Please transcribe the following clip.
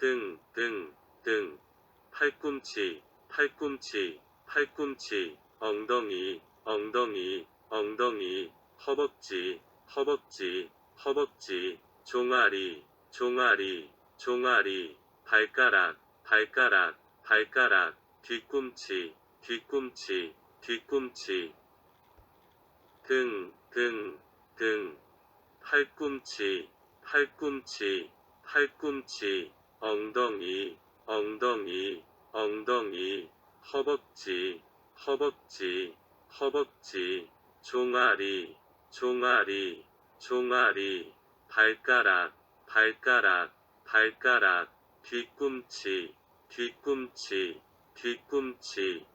등, 등, 등, 팔꿈치, 팔꿈치, 팔꿈치, 엉덩이, 엉덩이, 엉덩이, 허벅지, 허벅지, 허벅지, 종아리, 종아리, 종아리, 발가락, 발가락, 발가락, 뒤꿈치, 뒤꿈치, 뒤꿈치, 등, 등, 등, 팔꿈치, 팔꿈치, 팔꿈치, 엉덩이, 엉덩이, 엉덩이, 허벅지, 허벅지, 허벅지, 종아리, 종아리, 종아리, 발가락, 발가락, 발가락, 뒤꿈치, 뒤꿈치, 뒤꿈치,